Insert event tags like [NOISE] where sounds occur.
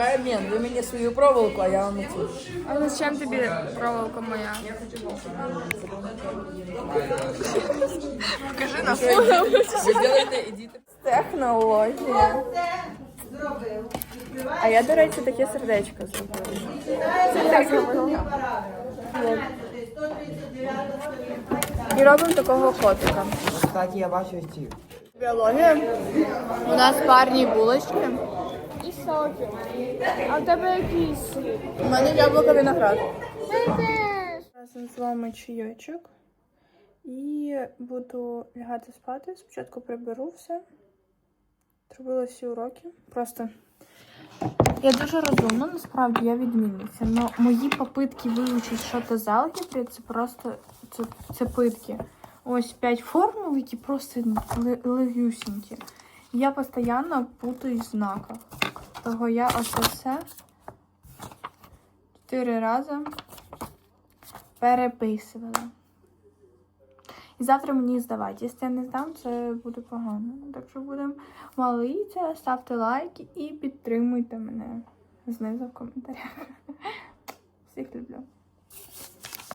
давай обмін. Ви мені свою проволоку, а я вам цю. А зачем тобі проволока моя? Покажи на фото. Технологія. А я, до речі, таке сердечко зробила. Це так зробила. І робимо такого котика. Кстати, я бачу ці. Біологія. У нас парні булочки. І соки. А в тебе якийсь? У мене яблуко виноград. Разом з вами чайочок. І буду лягати спати. Спочатку приберу все. Зробила всі уроки. Просто. Я дуже розумна, насправді я відмінниця. Но мої попитки вивчити що-то з алгебри це просто це, це питки. Ось п'ять формул, які просто ле- легюсінькі. Я постійно путаюсь в знаках. Того я оце все чотири рази переписувала. І завтра мені здавати. Якщо я не здам, це буде погано. Так що будемо молитися, ставте лайки і підтримуйте мене знизу в коментарях. [LAUGHS] Всіх люблю.